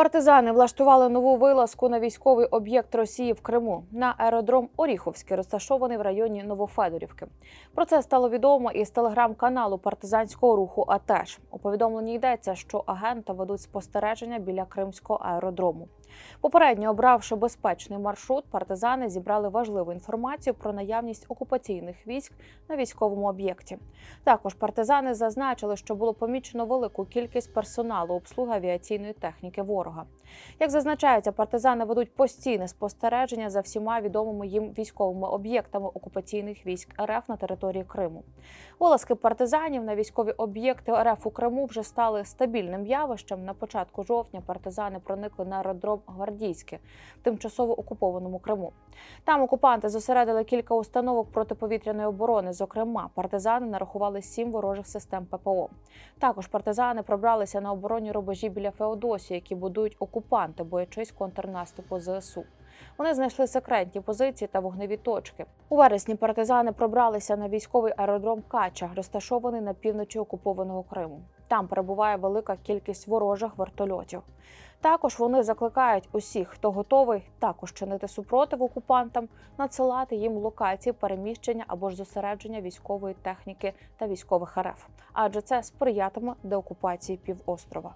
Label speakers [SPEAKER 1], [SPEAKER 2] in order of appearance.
[SPEAKER 1] Партизани влаштували нову вилазку на військовий об'єкт Росії в Криму на аеродром Оріховський, розташований в районі Новофедорівки. Про це стало відомо із телеграм-каналу партизанського руху. АТЕШ. у повідомленні йдеться, що агента ведуть спостереження біля кримського аеродрому. Попередньо обравши безпечний маршрут, партизани зібрали важливу інформацію про наявність окупаційних військ на військовому об'єкті. Також партизани зазначили, що було помічено велику кількість персоналу обслуги авіаційної техніки ворога. Як зазначається, партизани ведуть постійне спостереження за всіма відомими їм військовими об'єктами окупаційних військ РФ на території Криму. Вилазки партизанів на військові об'єкти РФ у Криму вже стали стабільним явищем. На початку жовтня партизани проникли на аеродром Гвардійське в тимчасово окупованому Криму. Там окупанти зосередили кілька установок протиповітряної оборони. Зокрема, партизани нарахували сім ворожих систем ППО. Також партизани пробралися на оборонні рубежі біля Феодосії, які будують окупанти, боячись контрнаступу ЗСУ. Вони знайшли секретні позиції та вогневі точки. У вересні партизани пробралися на військовий аеродром Кача, розташований на півночі окупованого Криму. Там перебуває велика кількість ворожих вертольотів. Також вони закликають усіх, хто готовий також чинити супротив окупантам, надсилати їм локації переміщення або ж зосередження військової техніки та військових РФ, адже це сприятиме деокупації півострова.